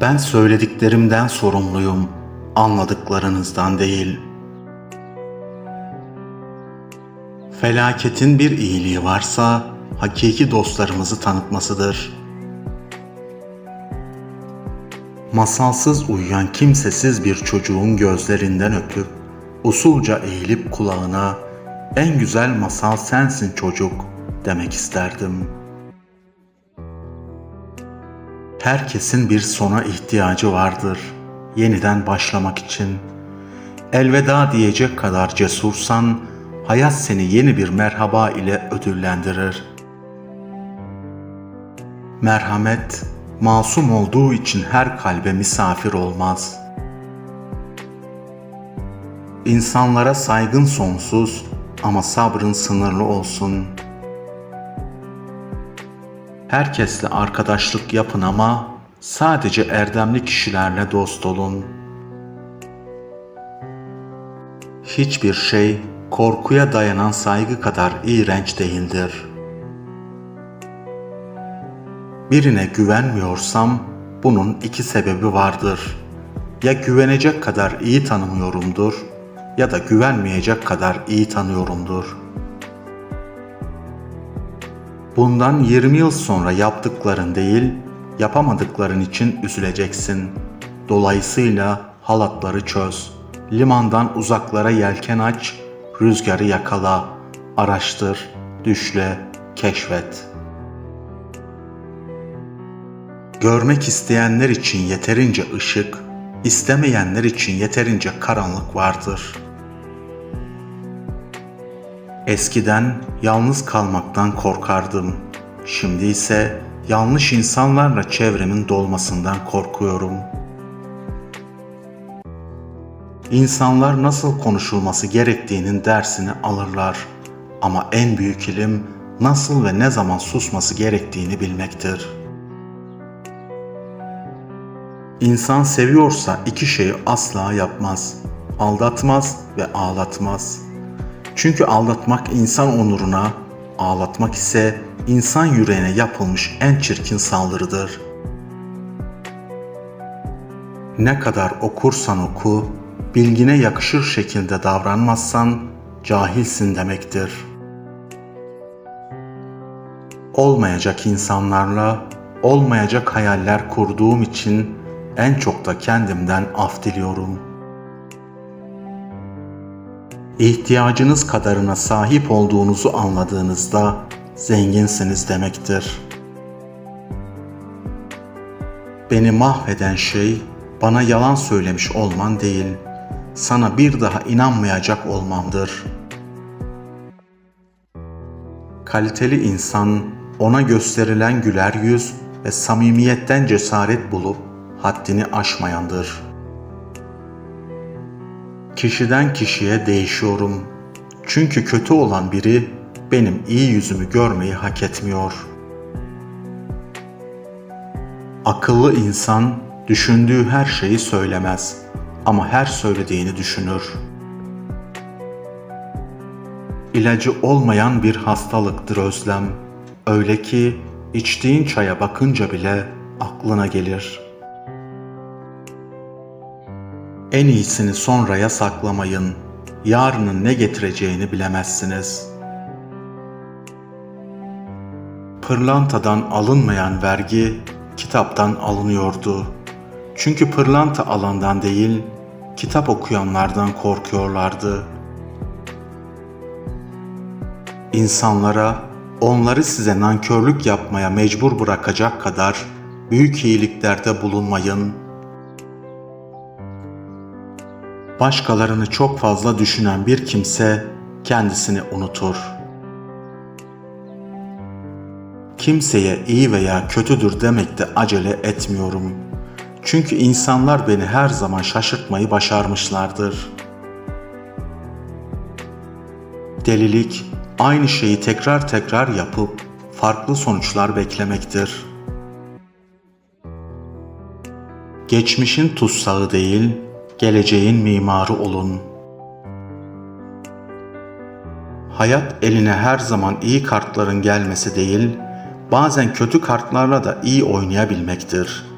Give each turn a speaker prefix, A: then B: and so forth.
A: Ben söylediklerimden sorumluyum, anladıklarınızdan değil. Felaketin bir iyiliği varsa hakiki dostlarımızı tanıtmasıdır. Masalsız uyuyan kimsesiz bir çocuğun gözlerinden öpüp usulca eğilip kulağına en güzel masal sensin çocuk demek isterdim. Herkesin bir sona ihtiyacı vardır yeniden başlamak için. Elveda diyecek kadar cesursan hayat seni yeni bir merhaba ile ödüllendirir. Merhamet masum olduğu için her kalbe misafir olmaz. İnsanlara saygın sonsuz ama sabrın sınırlı olsun. Herkesle arkadaşlık yapın ama sadece erdemli kişilerle dost olun. Hiçbir şey korkuya dayanan saygı kadar iğrenç değildir. Birine güvenmiyorsam bunun iki sebebi vardır. Ya güvenecek kadar iyi tanımıyorumdur ya da güvenmeyecek kadar iyi tanıyorumdur. Bundan 20 yıl sonra yaptıkların değil, yapamadıkların için üzüleceksin. Dolayısıyla halatları çöz. Limandan uzaklara yelken aç, rüzgarı yakala, araştır, düşle, keşfet. Görmek isteyenler için yeterince ışık, istemeyenler için yeterince karanlık vardır. Eskiden yalnız kalmaktan korkardım. Şimdi ise yanlış insanlarla çevremin dolmasından korkuyorum. İnsanlar nasıl konuşulması gerektiğinin dersini alırlar. Ama en büyük ilim nasıl ve ne zaman susması gerektiğini bilmektir. İnsan seviyorsa iki şeyi asla yapmaz. Aldatmaz ve ağlatmaz. Çünkü aldatmak insan onuruna, ağlatmak ise insan yüreğine yapılmış en çirkin saldırıdır. Ne kadar okursan oku, bilgine yakışır şekilde davranmazsan cahilsin demektir. Olmayacak insanlarla olmayacak hayaller kurduğum için en çok da kendimden af diliyorum. İhtiyacınız kadarına sahip olduğunuzu anladığınızda zenginsiniz demektir. Beni mahveden şey bana yalan söylemiş olman değil, sana bir daha inanmayacak olmamdır. Kaliteli insan ona gösterilen güler yüz ve samimiyetten cesaret bulup haddini aşmayandır. Kişiden kişiye değişiyorum. Çünkü kötü olan biri benim iyi yüzümü görmeyi hak etmiyor. Akıllı insan düşündüğü her şeyi söylemez ama her söylediğini düşünür. İlacı olmayan bir hastalıktır özlem. Öyle ki içtiğin çaya bakınca bile aklına gelir.'' En iyisini sonraya saklamayın. Yarının ne getireceğini bilemezsiniz. Pırlantadan alınmayan vergi kitaptan alınıyordu. Çünkü pırlanta alandan değil, kitap okuyanlardan korkuyorlardı. İnsanlara onları size nankörlük yapmaya mecbur bırakacak kadar büyük iyiliklerde bulunmayın.'' Başkalarını çok fazla düşünen bir kimse kendisini unutur. Kimseye iyi veya kötüdür demekte acele etmiyorum. Çünkü insanlar beni her zaman şaşırtmayı başarmışlardır. Delilik aynı şeyi tekrar tekrar yapıp farklı sonuçlar beklemektir. Geçmişin tutsağı değil, geleceğin mimarı olun. Hayat eline her zaman iyi kartların gelmesi değil, bazen kötü kartlarla da iyi oynayabilmektir.